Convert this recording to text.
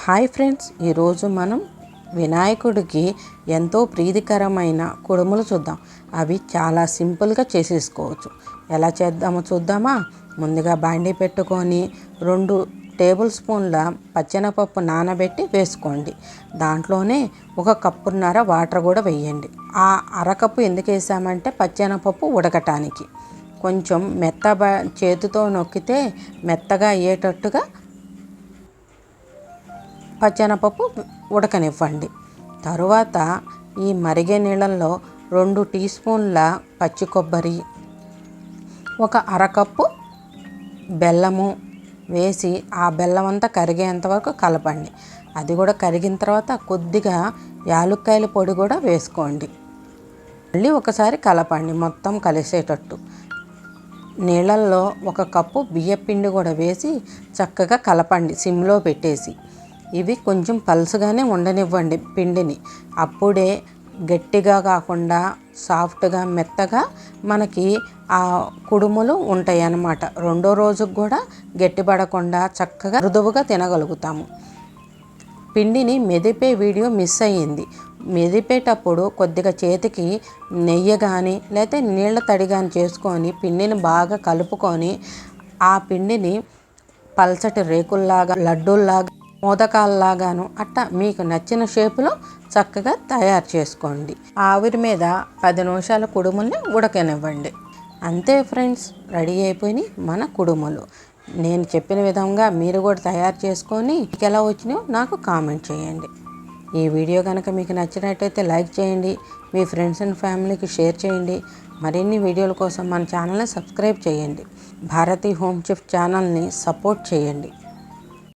Hi friends ఈరోజు మనం వినాయకుడికి ఎంతో ప్రీతికరమైన కుడుములు చూద్దాం. అవి చాలా సింపుల్గా చేసేసుకోవచ్చు. ఎలా చేద్దామో చూద్దామా? ముందుగా బాండీ పెట్టుకొని రెండు టేబుల్ స్పూన్ల పచ్చెనపప్పు నానబెట్టి వేసుకోండి. దాంట్లోనే ఒక కప్పున్నర వాటర్ కూడా వేయండి. ఆ అరకప్పు ఎందుకు వేసామంటే పచ్చెనపప్పు ఉడకటానికి. కొంచెం మెత్త చేతితో నొక్కితే మెత్తగా అయ్యేటట్టుగా పచ్చెనపప్పు ఉడకనివ్వండి. తరువాత ఈ మరిగే నీళ్ళల్లో రెండు టీ స్పూన్ల పచ్చి కొబ్బరి ఒక అరకప్పు బెల్లము వేసి ఆ బెల్లం అంతా కరిగేంత వరకు కలపండి. అది కూడా కరిగిన తర్వాత కొద్దిగా యాలుక్కాయల పొడి కూడా వేసుకోండి. మళ్ళీ ఒకసారి కలపండి మొత్తం కలిసేటట్టు. నీళ్ళల్లో ఒక కప్పు బియ్యపిండి కూడా వేసి చక్కగా కలపండి సిమ్లో పెట్టేసి. ఇవి కొంచెం పలుసుగానే ఉండనివ్వండి పిండిని. అప్పుడే గట్టిగా కాకుండా సాఫ్ట్గా మెత్తగా మనకి ఆ కుడుములు ఉంటాయి అన్నమాట రెండో రోజుకు కూడా గట్టిపడకుండా చక్కగా మృదువుగా తినగలుగుతాము. పిండిని మెదిపే వీడియో మిస్ అయ్యింది. మెదిపేటప్పుడు కొద్దిగా చేతికి నెయ్యి కానీ లేకపోతే నీళ్ళ తడి కానీ చేసుకొని పిండిని బాగా కలుపుకొని ఆ పిండిని పల్చటి రేకుల్లాగా లడ్డూల్లాగా మోదకాల్లాగాను. అట్టా మీకు నచ్చిన షేపులో చక్కగా తయారు చేసుకోండి. ఆవిరి మీద పది నిమిషాల కుడుముల్ని ఉడకనివ్వండి. అంతే ఫ్రెండ్స్ రెడీ అయిపోయినాయి మన కుడుములు. నేను చెప్పిన విధంగా మీరు కూడా తయారు చేసుకొని మీకు ఎలా వచ్చినాయో నాకు కామెంట్ చేయండి. ఈ వీడియో కనుక మీకు నచ్చినట్టయితే లైక్ చేయండి మీ ఫ్రెండ్స్ అండ్ ఫ్యామిలీకి షేర్ చేయండి మరిన్ని వీడియోల కోసం మన ఛానల్ని సబ్స్క్రైబ్ చేయండి. భారతీ హోమ్ చిఫ్ ఛానల్ని సపోర్ట్ చేయండి.